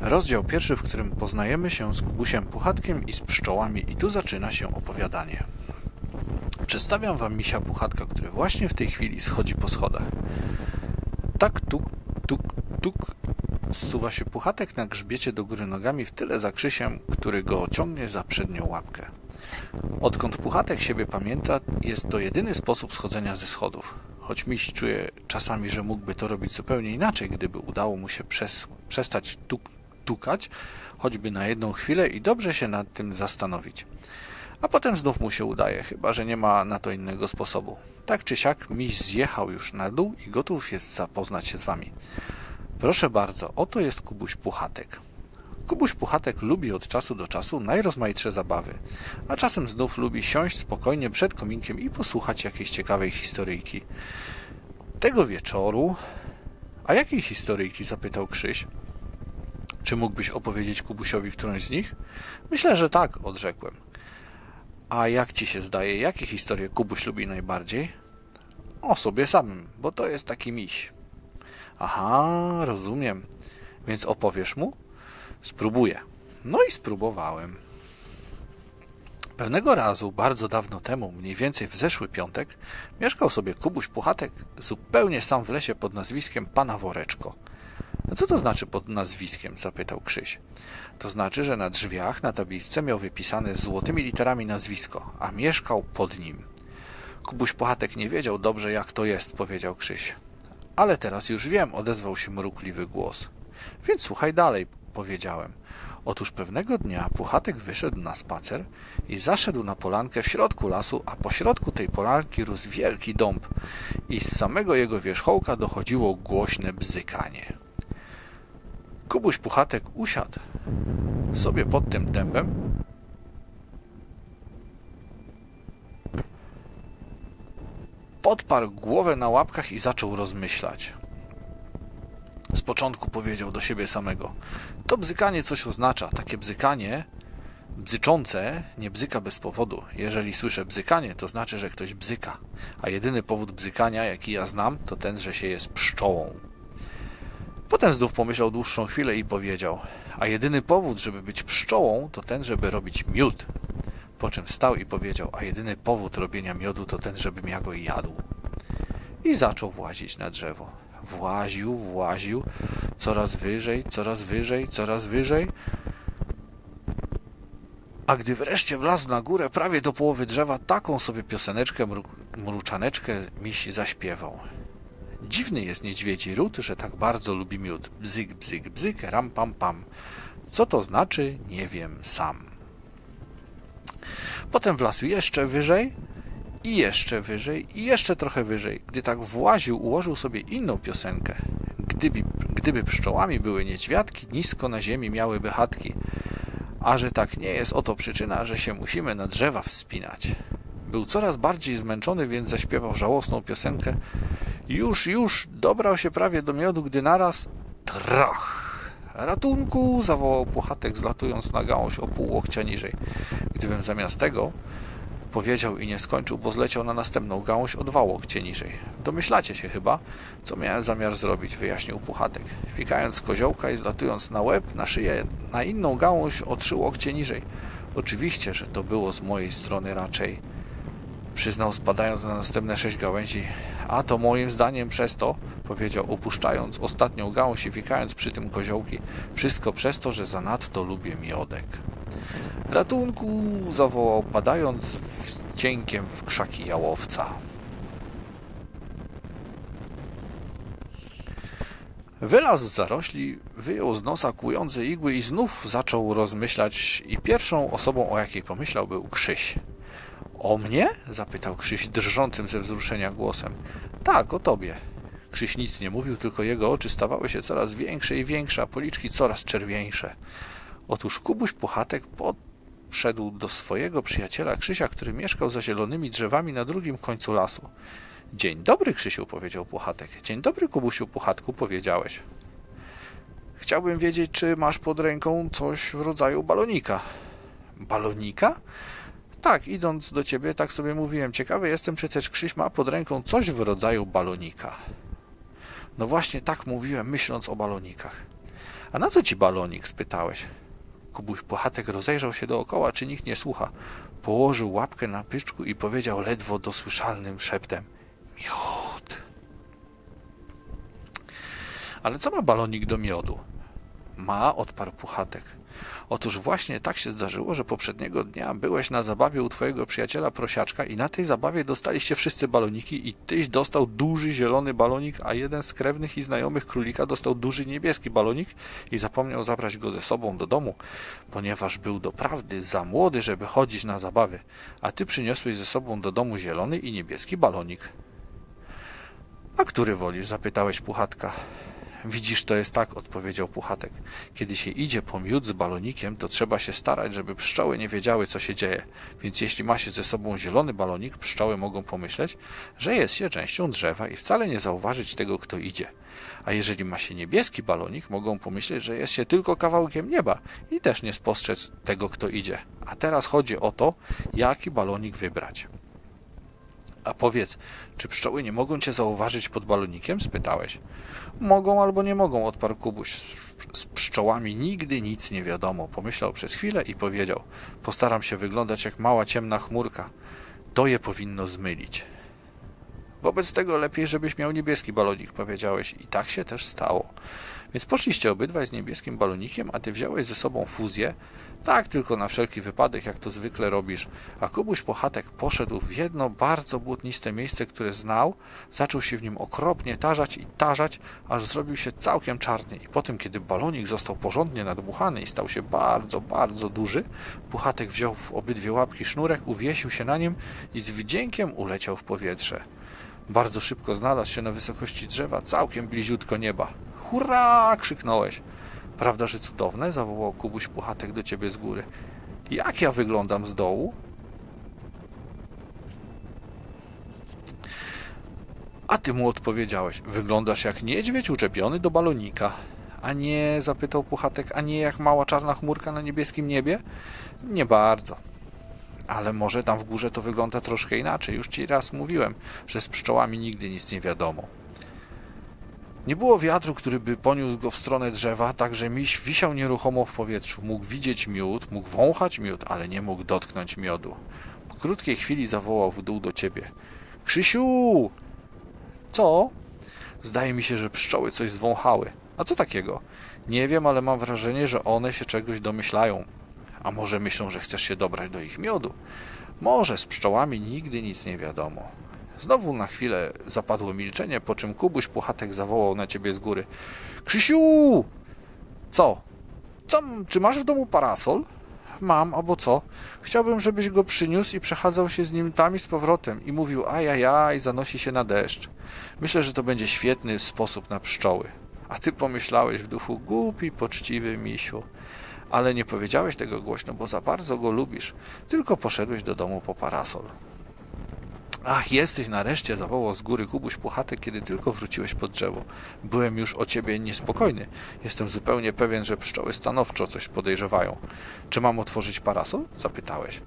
Rozdział pierwszy, w którym poznajemy się z Kubusiem Puchatkiem i z pszczołami i tu zaczyna się opowiadanie. Przedstawiam wam misia Puchatka, który właśnie w tej chwili schodzi po schodach. Tak tuk, tuk, tuk zsuwa się Puchatek na grzbiecie do góry nogami w tyle za Krzysiem, który go ciągnie za przednią łapkę. Odkąd Puchatek siebie pamięta, jest to jedyny sposób schodzenia ze schodów. Choć miś czuje czasami, że mógłby to robić zupełnie inaczej, gdyby udało mu się przes- przestać tuk- tukać, choćby na jedną chwilę i dobrze się nad tym zastanowić. A potem znów mu się udaje, chyba że nie ma na to innego sposobu. Tak czy siak, miś zjechał już na dół i gotów jest zapoznać się z wami. Proszę bardzo, oto jest Kubuś Puchatek. Kubuś Puchatek lubi od czasu do czasu najrozmaitsze zabawy, a czasem znów lubi siąść spokojnie przed kominkiem i posłuchać jakiejś ciekawej historyjki. Tego wieczoru... A jakiej historyjki? zapytał Krzyś. Czy mógłbyś opowiedzieć Kubusiowi którąś z nich? Myślę, że tak, odrzekłem. A jak ci się zdaje, jakie historie Kubuś lubi najbardziej? O sobie samym, bo to jest taki miś. Aha, rozumiem. Więc opowiesz mu? Spróbuję. No i spróbowałem. Pewnego razu, bardzo dawno temu, mniej więcej w zeszły piątek, mieszkał sobie Kubuś Puchatek zupełnie sam w lesie pod nazwiskiem Pana Woreczko. Co to znaczy pod nazwiskiem? zapytał Krzyś. To znaczy, że na drzwiach na tabliczce miał wypisane złotymi literami nazwisko, a mieszkał pod nim. Kubuś Puchatek nie wiedział dobrze, jak to jest, powiedział Krzyś. Ale teraz już wiem, odezwał się mrukliwy głos. Więc słuchaj dalej, powiedziałem. Otóż pewnego dnia Puchatek wyszedł na spacer i zaszedł na polankę w środku lasu, a po środku tej polanki rósł wielki dąb i z samego jego wierzchołka dochodziło głośne bzykanie. Kubuś Puchatek usiadł sobie pod tym dębem podparł głowę na łapkach i zaczął rozmyślać. Z początku powiedział do siebie samego: To bzykanie coś oznacza. Takie bzykanie, bzyczące, nie bzyka bez powodu. Jeżeli słyszę bzykanie, to znaczy, że ktoś bzyka. A jedyny powód bzykania, jaki ja znam, to ten, że się jest pszczołą. Potem znów pomyślał dłuższą chwilę i powiedział: A jedyny powód, żeby być pszczołą, to ten, żeby robić miód. Po czym wstał i powiedział: A jedyny powód robienia miodu to ten, żebym ja go jadł. I zaczął włazić na drzewo. Właził, właził, coraz wyżej, coraz wyżej, coraz wyżej. A gdy wreszcie wlazł na górę, prawie do połowy drzewa, taką sobie pioseneczkę, mru mruczaneczkę miś zaśpiewał. Dziwny jest niedźwiedzi ród, że tak bardzo lubi miód. Bzyk, bzyk, bzyk, ram, pam, pam. Co to znaczy, nie wiem sam. Potem wlazł jeszcze wyżej i jeszcze wyżej i jeszcze trochę wyżej. Gdy tak właził, ułożył sobie inną piosenkę. Gdyby, gdyby pszczołami były niedźwiadki, nisko na ziemi miałyby chatki. A że tak nie jest, oto przyczyna, że się musimy na drzewa wspinać. Był coraz bardziej zmęczony, więc zaśpiewał żałosną piosenkę. Już, już, dobrał się prawie do miodu, gdy naraz trach! Ratunku! zawołał Puchatek, zlatując na gałąź o pół łokcia niżej. Gdybym zamiast tego powiedział i nie skończył, bo zleciał na następną gałąź o dwa łokcie niżej. Domyślacie się chyba, co miałem zamiar zrobić, wyjaśnił Puchatek. Fikając koziołka i zlatując na łeb, na szyję, na inną gałąź o trzy łokcie niżej. Oczywiście, że to było z mojej strony raczej przyznał spadając na następne sześć gałęzi. A to moim zdaniem przez to, powiedział opuszczając ostatnią gałąź i fikając przy tym koziołki, wszystko przez to, że zanadto lubię miodek. Ratunku! zawołał padając w cienkiem w krzaki jałowca. Wylazł z zarośli, wyjął z nosa kłujące igły i znów zaczął rozmyślać i pierwszą osobą, o jakiej pomyślał, był Krzyś. O mnie? zapytał Krzyś drżącym ze wzruszenia głosem. Tak, o tobie. Krzyś nic nie mówił, tylko jego oczy stawały się coraz większe i większe, a policzki coraz czerwieńsze. Otóż Kubuś Puchatek podszedł do swojego przyjaciela Krzysia, który mieszkał za zielonymi drzewami na drugim końcu lasu. Dzień dobry, Krzysiu, powiedział Puchatek. Dzień dobry, Kubusiu Puchatku, powiedziałeś. Chciałbym wiedzieć, czy masz pod ręką coś w rodzaju balonika. Balonika? Tak, idąc do ciebie, tak sobie mówiłem. Ciekawy jestem, czy też Krzyś ma pod ręką coś w rodzaju balonika. No właśnie tak mówiłem, myśląc o balonikach. A na co ci balonik? spytałeś. Kubuś Puchatek rozejrzał się dookoła, czy nikt nie słucha. Położył łapkę na pyczku i powiedział ledwo dosłyszalnym szeptem. Miód. Ale co ma balonik do miodu? Ma, odparł Puchatek. Otóż właśnie tak się zdarzyło, że poprzedniego dnia byłeś na zabawie u twojego przyjaciela prosiaczka i na tej zabawie dostaliście wszyscy baloniki i tyś dostał duży zielony balonik, a jeden z krewnych i znajomych królika dostał duży niebieski balonik i zapomniał zabrać go ze sobą do domu, ponieważ był doprawdy za młody, żeby chodzić na zabawy, a ty przyniosłeś ze sobą do domu zielony i niebieski balonik. A który wolisz? zapytałeś Puchatka. Widzisz, to jest tak, odpowiedział Puchatek. Kiedy się idzie po miód z balonikiem, to trzeba się starać, żeby pszczoły nie wiedziały, co się dzieje. Więc jeśli ma się ze sobą zielony balonik, pszczoły mogą pomyśleć, że jest się częścią drzewa i wcale nie zauważyć tego, kto idzie. A jeżeli ma się niebieski balonik, mogą pomyśleć, że jest się tylko kawałkiem nieba i też nie spostrzec tego, kto idzie. A teraz chodzi o to, jaki balonik wybrać. A powiedz, czy pszczoły nie mogą cię zauważyć pod balonikiem? spytałeś. Mogą albo nie mogą, odparł Kubuś. Z, pszczołami nigdy nic nie wiadomo. Pomyślał przez chwilę i powiedział: Postaram się wyglądać jak mała ciemna chmurka. To je powinno zmylić. Wobec tego lepiej, żebyś miał niebieski balonik, powiedziałeś. I tak się też stało. Więc poszliście obydwaj z niebieskim balonikiem, a ty wziąłeś ze sobą fuzję. Tak tylko na wszelki wypadek, jak to zwykle robisz. A Kubuś Pochatek poszedł w jedno bardzo błotniste miejsce, które znał, zaczął się w nim okropnie tarzać i tarzać, aż zrobił się całkiem czarny. I potem, kiedy balonik został porządnie nadbuchany i stał się bardzo, bardzo duży, Puchatek wziął w obydwie łapki sznurek, uwiesił się na nim i z wdziękiem uleciał w powietrze. Bardzo szybko znalazł się na wysokości drzewa, całkiem bliziutko nieba. Hurra! krzyknąłeś. Prawda, że cudowne? zawołał Kubuś Puchatek do ciebie z góry. Jak ja wyglądam z dołu? A ty mu odpowiedziałeś, wyglądasz jak niedźwiedź uczepiony do balonika. A nie, zapytał Puchatek, a nie jak mała czarna chmurka na niebieskim niebie? Nie bardzo. Ale może tam w górze to wygląda troszkę inaczej. Już ci raz mówiłem, że z pszczołami nigdy nic nie wiadomo. Nie było wiatru, który by poniósł go w stronę drzewa, także miś wisiał nieruchomo w powietrzu. Mógł widzieć miód, mógł wąchać miód, ale nie mógł dotknąć miodu. Po krótkiej chwili zawołał w dół do ciebie. Krzysiu! Co? Zdaje mi się, że pszczoły coś zwąchały. A co takiego? Nie wiem, ale mam wrażenie, że one się czegoś domyślają. A może myślą, że chcesz się dobrać do ich miodu? Może z pszczołami nigdy nic nie wiadomo. Znowu na chwilę zapadło milczenie, po czym Kubuś Puchatek zawołał na ciebie z góry. Krzysiu! Co? Co? Czy masz w domu parasol? Mam, albo co? Chciałbym, żebyś go przyniósł i przechadzał się z nim tam i z powrotem i mówił ajajaj, zanosi się na deszcz. Myślę, że to będzie świetny sposób na pszczoły. A ty pomyślałeś w duchu, głupi, poczciwy misiu. Ale nie powiedziałeś tego głośno, bo za bardzo go lubisz. Tylko poszedłeś do domu po parasol. Ach, jesteś nareszcie, zawołał z góry Kubuś Puchatek, kiedy tylko wróciłeś pod drzewo. Byłem już o ciebie niespokojny. Jestem zupełnie pewien, że pszczoły stanowczo coś podejrzewają. Czy mam otworzyć parasol? Zapytałeś.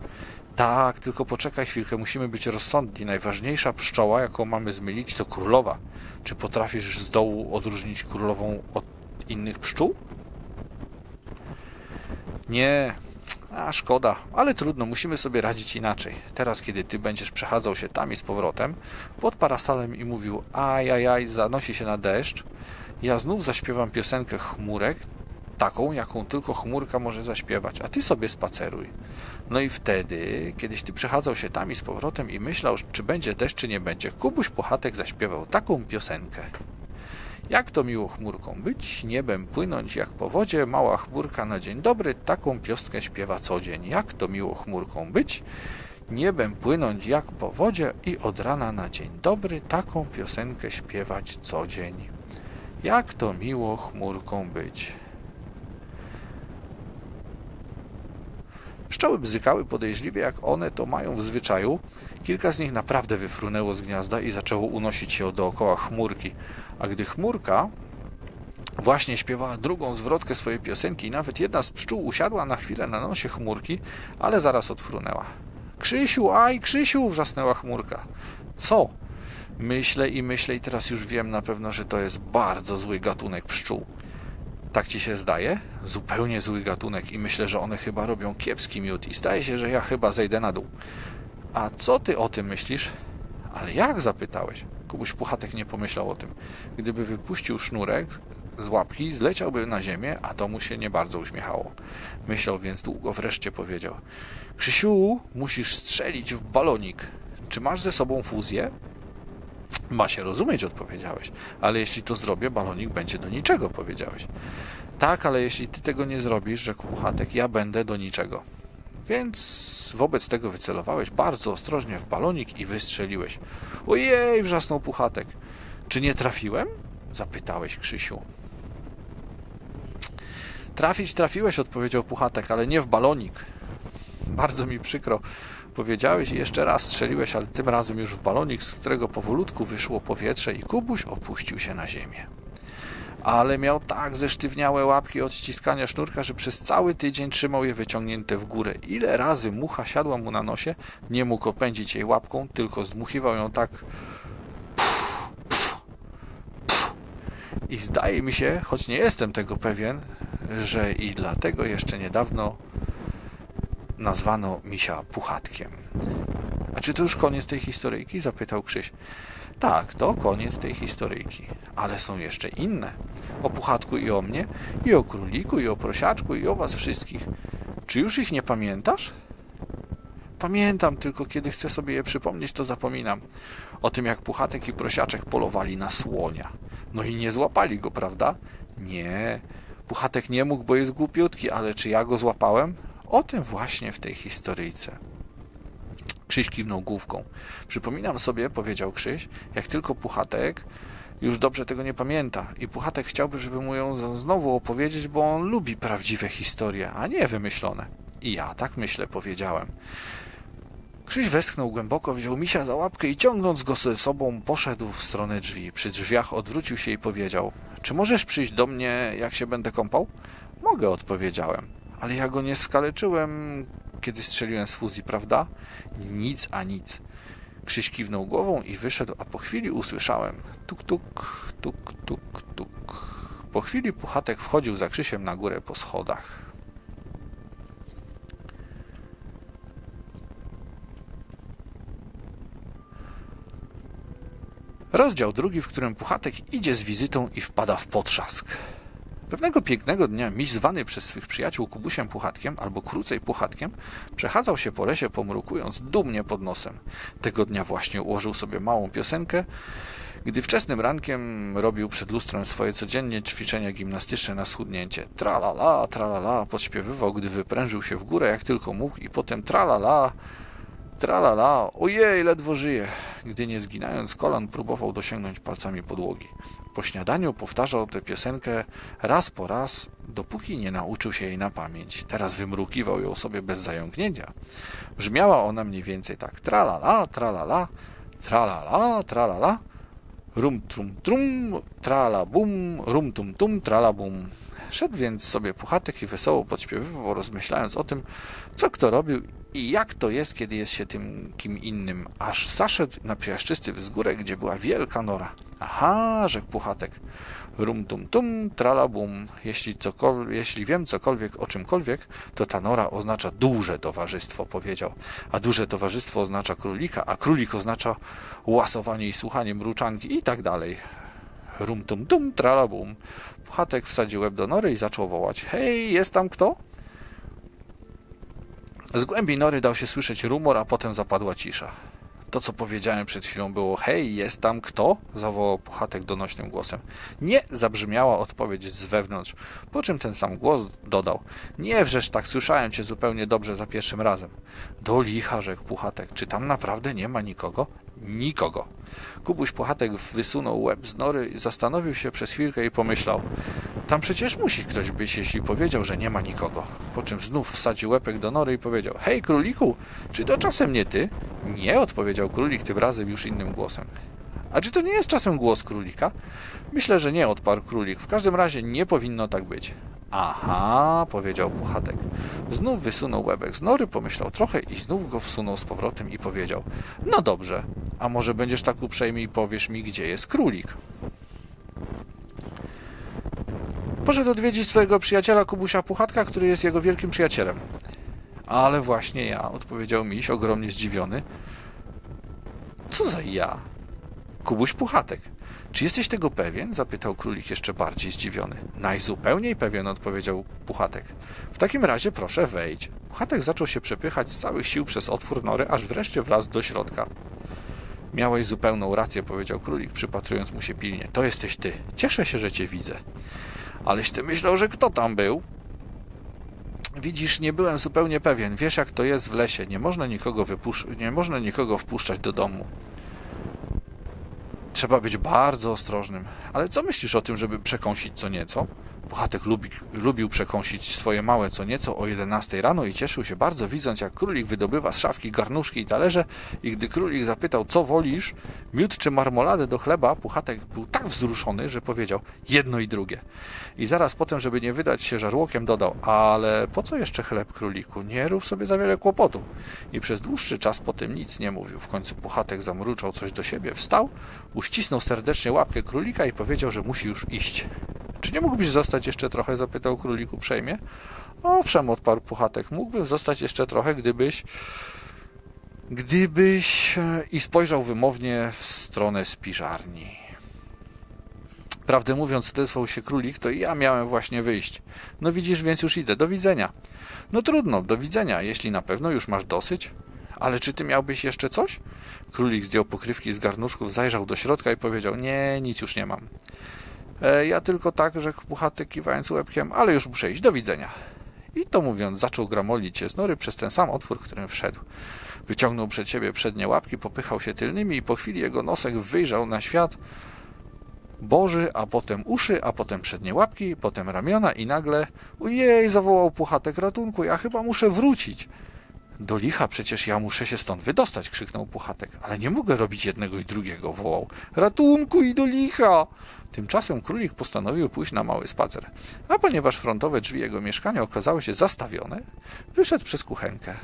Tak, tylko poczekaj chwilkę, musimy być rozsądni. Najważniejsza pszczoła, jaką mamy zmylić, to królowa. Czy potrafisz z dołu odróżnić królową od innych pszczół? Nie, a szkoda, ale trudno, musimy sobie radzić inaczej. Teraz, kiedy ty będziesz przechadzał się tam i z powrotem, pod parasolem i mówił ajajaj, zanosi się na deszcz, ja znów zaśpiewam piosenkę chmurek, taką, jaką tylko chmurka może zaśpiewać, a ty sobie spaceruj. No i wtedy, kiedyś ty przechadzał się tam i z powrotem i myślał, czy będzie deszcz, czy nie będzie, Kubuś Puchatek zaśpiewał taką piosenkę. Jak to miło chmurką być, niebem płynąć jak po wodzie, mała chmurka na dzień dobry, taką pioskę śpiewa co dzień. Jak to miło chmurką być, niebem płynąć jak po wodzie i od rana na dzień dobry, taką piosenkę śpiewać co dzień. Jak to miło chmurką być. Pszczoły bzykały podejrzliwie, jak one to mają w zwyczaju. Kilka z nich naprawdę wyfrunęło z gniazda i zaczęło unosić się dookoła chmurki. A gdy chmurka właśnie śpiewała drugą zwrotkę swojej piosenki i nawet jedna z pszczół usiadła na chwilę na nosie chmurki, ale zaraz odfrunęła. Krzysiu, aj, Krzysiu! wrzasnęła chmurka. Co? Myślę i myślę i teraz już wiem na pewno, że to jest bardzo zły gatunek pszczół. Tak ci się zdaje? Zupełnie zły gatunek i myślę, że one chyba robią kiepski miód i zdaje się, że ja chyba zejdę na dół. A co ty o tym myślisz? Ale jak zapytałeś? Kubuś Puchatek nie pomyślał o tym. Gdyby wypuścił sznurek z łapki, zleciałby na ziemię, a to mu się nie bardzo uśmiechało. Myślał więc długo, wreszcie powiedział: Krzysiu, musisz strzelić w balonik. Czy masz ze sobą fuzję? Ma się rozumieć, odpowiedziałeś. Ale jeśli to zrobię, balonik będzie do niczego, powiedziałeś. Tak, ale jeśli ty tego nie zrobisz, rzekł Puchatek, ja będę do niczego. Więc wobec tego wycelowałeś bardzo ostrożnie w balonik i wystrzeliłeś. Ojej, wrzasnął Puchatek. Czy nie trafiłem? Zapytałeś Krzysiu. Trafić trafiłeś, odpowiedział Puchatek, ale nie w balonik. Bardzo mi przykro, powiedziałeś i jeszcze raz strzeliłeś, ale tym razem już w balonik, z którego powolutku wyszło powietrze i Kubuś opuścił się na ziemię. Ale miał tak zesztywniałe łapki od ściskania sznurka, że przez cały tydzień trzymał je wyciągnięte w górę. Ile razy mucha siadła mu na nosie, nie mógł opędzić jej łapką, tylko zdmuchiwał ją tak I zdaje mi się, choć nie jestem tego pewien, że i dlatego jeszcze niedawno nazwano misia puchatkiem. A czy to już koniec tej historyjki? zapytał Krzyś. Tak, to koniec tej historyjki, ale są jeszcze inne. O puchatku i o mnie, i o króliku, i o prosiaczku, i o was wszystkich. Czy już ich nie pamiętasz? Pamiętam, tylko kiedy chcę sobie je przypomnieć, to zapominam. O tym, jak puchatek i prosiaczek polowali na słonia. No i nie złapali go, prawda? Nie. Puchatek nie mógł, bo jest głupiutki, ale czy ja go złapałem? O tym właśnie w tej historyjce. Krzyś kiwnął główką. Przypominam sobie, powiedział Krzyś, jak tylko Puchatek już dobrze tego nie pamięta i Puchatek chciałby, żeby mu ją znowu opowiedzieć, bo on lubi prawdziwe historie, a nie wymyślone. I ja tak myślę, powiedziałem. Krzyś westchnął głęboko, wziął misia za łapkę i ciągnąc go ze sobą poszedł w stronę drzwi. Przy drzwiach odwrócił się i powiedział Czy możesz przyjść do mnie, jak się będę kąpał? Mogę, odpowiedziałem. Ale ja go nie skaleczyłem, kiedy strzeliłem z fuzji, prawda? Nic a nic. Krzyś kiwnął głową i wyszedł, a po chwili usłyszałem tuk, tuk, tuk, tuk, tuk. Po chwili Puchatek wchodził za Krzysiem na górę po schodach. Rozdział drugi, w którym Puchatek idzie z wizytą i wpada w potrzask. Pewnego pięknego dnia miś zwany przez swych przyjaciół Kubusiem Puchatkiem, albo krócej Puchatkiem, przechadzał się po lesie pomrukując dumnie pod nosem. Tego dnia właśnie ułożył sobie małą piosenkę, gdy wczesnym rankiem robił przed lustrem swoje codziennie ćwiczenia gimnastyczne na schudnięcie. Tralala, tralala, podśpiewywał, gdy wyprężył się w górę jak tylko mógł i potem tralala, Tralala, ojej, ledwo żyje. Gdy nie zginając kolan, próbował dosięgnąć palcami podłogi. Po śniadaniu powtarzał tę piosenkę raz po raz, dopóki nie nauczył się jej na pamięć. Teraz wymrukiwał ją sobie bez zająknięcia. Brzmiała ona mniej więcej tak. Tralala, tralala, tralala, tralala, rum trum trum, trala bum, rum tum tum, trala bum. Szedł więc sobie puchatek i wesoło podśpiewywał, rozmyślając o tym, co kto robił i jak to jest, kiedy jest się tym kim innym. Aż zaszedł na piaszczysty wzgórek, gdzie była wielka nora. Aha, rzekł puchatek. Rum tum tum, trala bum. Jeśli, jeśli wiem cokolwiek o czymkolwiek, to ta nora oznacza duże towarzystwo, powiedział. A duże towarzystwo oznacza królika, a królik oznacza łasowanie i słuchanie mruczanki i tak dalej. Rum tum tum, trala bum. Puchatek wsadził łeb do nory i zaczął wołać. Hej, jest tam kto? Z głębi nory dał się słyszeć rumor, a potem zapadła cisza. To, co powiedziałem przed chwilą, było hej, jest tam kto? zawołał Puchatek donośnym głosem. Nie, zabrzmiała odpowiedź z wewnątrz, po czym ten sam głos dodał. Nie wrzesz tak, słyszałem cię zupełnie dobrze za pierwszym razem. Do licha, rzekł Puchatek, czy tam naprawdę nie ma nikogo? Nikogo. Kubuś Puchatek wysunął łeb z nory, zastanowił się przez chwilkę i pomyślał. Tam przecież musi ktoś być, jeśli powiedział, że nie ma nikogo. Po czym znów wsadził łepek do nory i powiedział: Hej, króliku, czy to czasem nie ty? Nie, odpowiedział królik tym razem już innym głosem. A czy to nie jest czasem głos królika? Myślę, że nie, odparł królik. W każdym razie nie powinno tak być. Aha, powiedział Puchatek. Znów wysunął łebek z nory, pomyślał trochę i znów go wsunął z powrotem i powiedział: No dobrze, a może będziesz tak uprzejmy i powiesz mi, gdzie jest królik? Poszedł odwiedzić swojego przyjaciela Kubusia Puchatka, który jest jego wielkim przyjacielem. Ale właśnie ja, odpowiedział miś, ogromnie zdziwiony. Co za ja? Kubuś Puchatek. Czy jesteś tego pewien? zapytał królik jeszcze bardziej zdziwiony. Najzupełniej pewien, odpowiedział Puchatek. W takim razie proszę wejdź. Puchatek zaczął się przepychać z całych sił przez otwór nory, aż wreszcie wlazł do środka. Miałeś zupełną rację, powiedział królik, przypatrując mu się pilnie. To jesteś ty. Cieszę się, że cię widzę. Aleś ty myślał, że kto tam był? Widzisz, nie byłem zupełnie pewien. Wiesz, jak to jest w lesie. Nie można nikogo nie można nikogo wpuszczać do domu. Trzeba być bardzo ostrożnym. Ale co myślisz o tym, żeby przekąsić co nieco? Puchatek lubi, lubił przekąsić swoje małe co nieco o 11 rano i cieszył się bardzo, widząc jak królik wydobywa z szafki garnuszki i talerze i gdy królik zapytał, co wolisz, miód czy marmoladę do chleba, Puchatek był tak wzruszony, że powiedział jedno i drugie. I zaraz potem, żeby nie wydać się żarłokiem, dodał, ale po co jeszcze chleb króliku? Nie rób sobie za wiele kłopotu. I przez dłuższy czas po tym nic nie mówił. W końcu Puchatek zamruczał coś do siebie, wstał, uścisnął serdecznie łapkę królika i powiedział, że musi już iść. Czy nie mógłbyś zostać jeszcze trochę? zapytał królik uprzejmie. Owszem, odparł Puchatek, mógłbym zostać jeszcze trochę, gdybyś. Gdybyś. e, I spojrzał wymownie w stronę spiżarni. Prawdę mówiąc, odezwał się królik, to ja miałem właśnie wyjść. No widzisz, więc już idę. Do widzenia. No trudno, do widzenia, jeśli na pewno już masz dosyć. Ale czy ty miałbyś jeszcze coś? Królik zdjął pokrywki z garnuszków, zajrzał do środka i powiedział: Nie, nic już nie mam. E, ja tylko tak, rzekł Puchatek kiwając łebkiem, ale już muszę iść, do widzenia. I to mówiąc, zaczął gramolić się z nory przez ten sam otwór, którym wszedł. Wyciągnął przed siebie przednie łapki, popychał się tylnymi i po chwili jego nosek wyjrzał na świat Boży, a potem uszy, a potem przednie łapki, potem ramiona i nagle ojej, zawołał Puchatek ratunku, ja chyba muszę wrócić. Do licha, przecież ja muszę się stąd wydostać, krzyknął Puchatek. Ale nie mogę robić jednego i drugiego, wołał. Ratunku i do licha! Tymczasem królik postanowił pójść na mały spacer. A ponieważ frontowe drzwi jego mieszkania okazały się zastawione, wyszedł przez kuchenkę.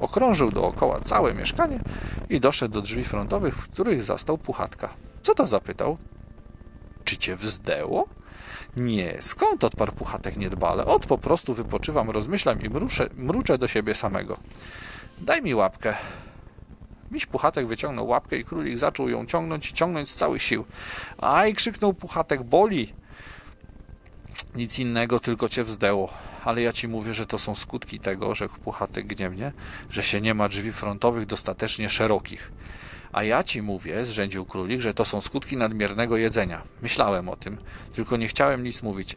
Okrążył dookoła całe mieszkanie i doszedł do drzwi frontowych, w których zastał Puchatka. Co to zapytał? Czy cię wzdęło? Nie, skąd odparł Puchatek niedbale? Od po prostu wypoczywam, rozmyślam i mruczę, mruczę do siebie samego. Daj mi łapkę. Miś Puchatek wyciągnął łapkę i królik zaczął ją ciągnąć i ciągnąć z całych sił. Aj, krzyknął Puchatek, boli! Nic innego, tylko cię wzdęło. Ale ja ci mówię, że to są skutki tego, rzekł Puchatek gniewnie, że się nie ma drzwi frontowych dostatecznie szerokich. A ja ci mówię, zrzędził królik, że to są skutki nadmiernego jedzenia. Myślałem o tym, tylko nie chciałem nic mówić.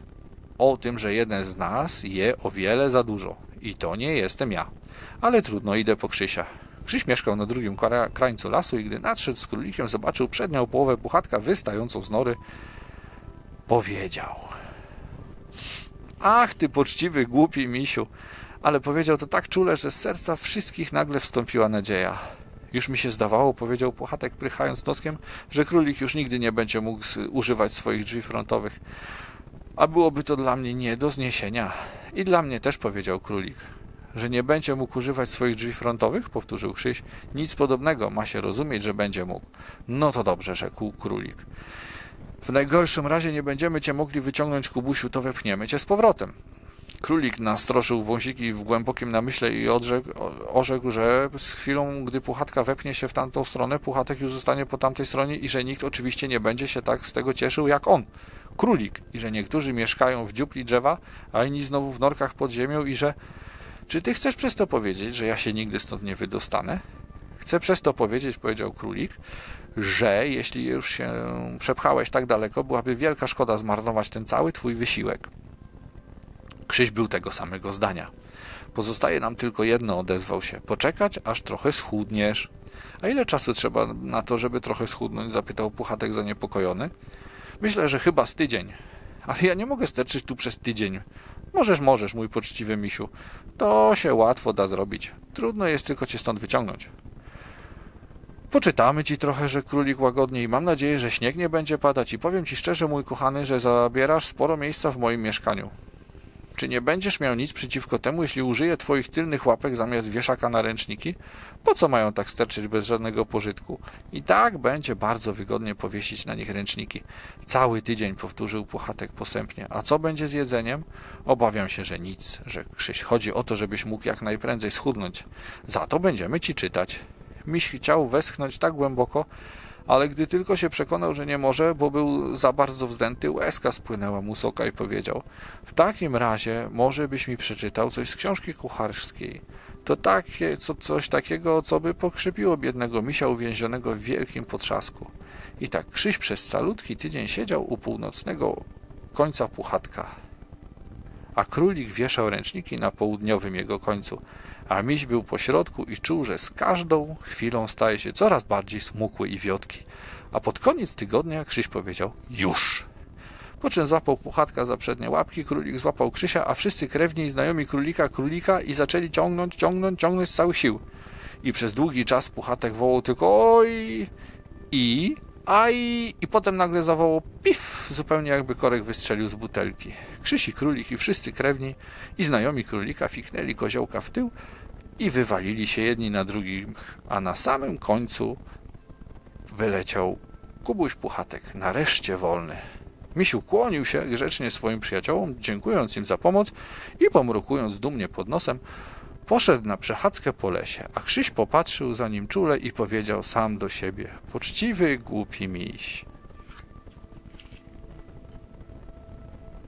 O tym, że jeden z nas je o wiele za dużo. I to nie jestem ja. Ale trudno, idę po Krzysia. Krzyś mieszkał na drugim kra- krańcu lasu i gdy nadszedł z królikiem, zobaczył przednią połowę puchatka wystającą z nory. Powiedział. Ach, ty poczciwy, głupi misiu. Ale powiedział to tak czule, że z serca wszystkich nagle wstąpiła nadzieja. Już mi się zdawało, powiedział Puchatek, prychając noskiem, że królik już nigdy nie będzie mógł używać swoich drzwi frontowych. A byłoby to dla mnie nie do zniesienia. I dla mnie też, powiedział królik. Że nie będzie mógł używać swoich drzwi frontowych? Powtórzył Krzyś. Nic podobnego, ma się rozumieć, że będzie mógł. No to dobrze, rzekł królik. W najgorszym razie nie będziemy cię mogli wyciągnąć, Kubusiu, to wepchniemy cię z powrotem. Królik nastroszył wąsiki w głębokim namyśle i odrzekł, orzekł, że z chwilą, gdy puchatka wepnie się w tamtą stronę, puchatek już zostanie po tamtej stronie i że nikt oczywiście nie będzie się tak z tego cieszył jak on, królik, i że niektórzy mieszkają w dziupli drzewa, a inni znowu w norkach pod ziemią i że... Czy ty chcesz przez to powiedzieć, że ja się nigdy stąd nie wydostanę? Chcę przez to powiedzieć, powiedział królik, że jeśli już się przepchałeś tak daleko, byłaby wielka szkoda zmarnować ten cały twój wysiłek. Krzyś był tego samego zdania. Pozostaje nam tylko jedno, odezwał się. Poczekać, aż trochę schudniesz. A ile czasu trzeba na to, żeby trochę schudnąć? zapytał Puchatek zaniepokojony. Myślę, że chyba z tydzień. Ale ja nie mogę sterczyć tu przez tydzień. Możesz, możesz, mój poczciwy misiu. To się łatwo da zrobić. Trudno jest tylko cię stąd wyciągnąć. Poczytamy ci trochę, że królik łagodnie i mam nadzieję, że śnieg nie będzie padać i powiem ci szczerze, mój kochany, że zabierasz sporo miejsca w moim mieszkaniu. Czy nie będziesz miał nic przeciwko temu, jeśli użyję twoich tylnych łapek zamiast wieszaka na ręczniki? Po co mają tak sterczyć bez żadnego pożytku? I tak będzie bardzo wygodnie powiesić na nich ręczniki. Cały tydzień powtórzył Puchatek posępnie. A co będzie z jedzeniem? Obawiam się, że nic, że Krzyś chodzi o to, żebyś mógł jak najprędzej schudnąć. Za to będziemy ci czytać. Miś chciał westchnąć tak głęboko, ale gdy tylko się przekonał, że nie może, bo był za bardzo wzdęty, łezka spłynęła mu z oka i powiedział w takim razie może byś mi przeczytał coś z książki kucharskiej. To takie, co, coś takiego, co by pokrzepiło biednego misia uwięzionego w wielkim potrzasku. I tak Krzyś przez calutki tydzień siedział u północnego końca puchatka, a królik wieszał ręczniki na południowym jego końcu, a miś był po środku i czuł, że z każdą chwilą staje się coraz bardziej smukły i wiotki. A pod koniec tygodnia Krzyś powiedział już. Po czym złapał puchatka za przednie łapki, królik złapał Krzysia, a wszyscy krewni i znajomi królika królika i zaczęli ciągnąć, ciągnąć, ciągnąć z całych sił. I przez długi czas puchatek wołał tylko oj i aj i potem nagle zawołał pif, zupełnie jakby korek wystrzelił z butelki. Krzysi królik i wszyscy krewni i znajomi królika fiknęli koziołka w tył i wywalili się jedni na drugich, a na samym końcu wyleciał Kubuś Puchatek, nareszcie wolny. Misiu kłonił się grzecznie swoim przyjaciołom, dziękując im za pomoc i pomrukując dumnie pod nosem, poszedł na przechadzkę po lesie, a Krzyś popatrzył za nim czule i powiedział sam do siebie, poczciwy, głupi miś.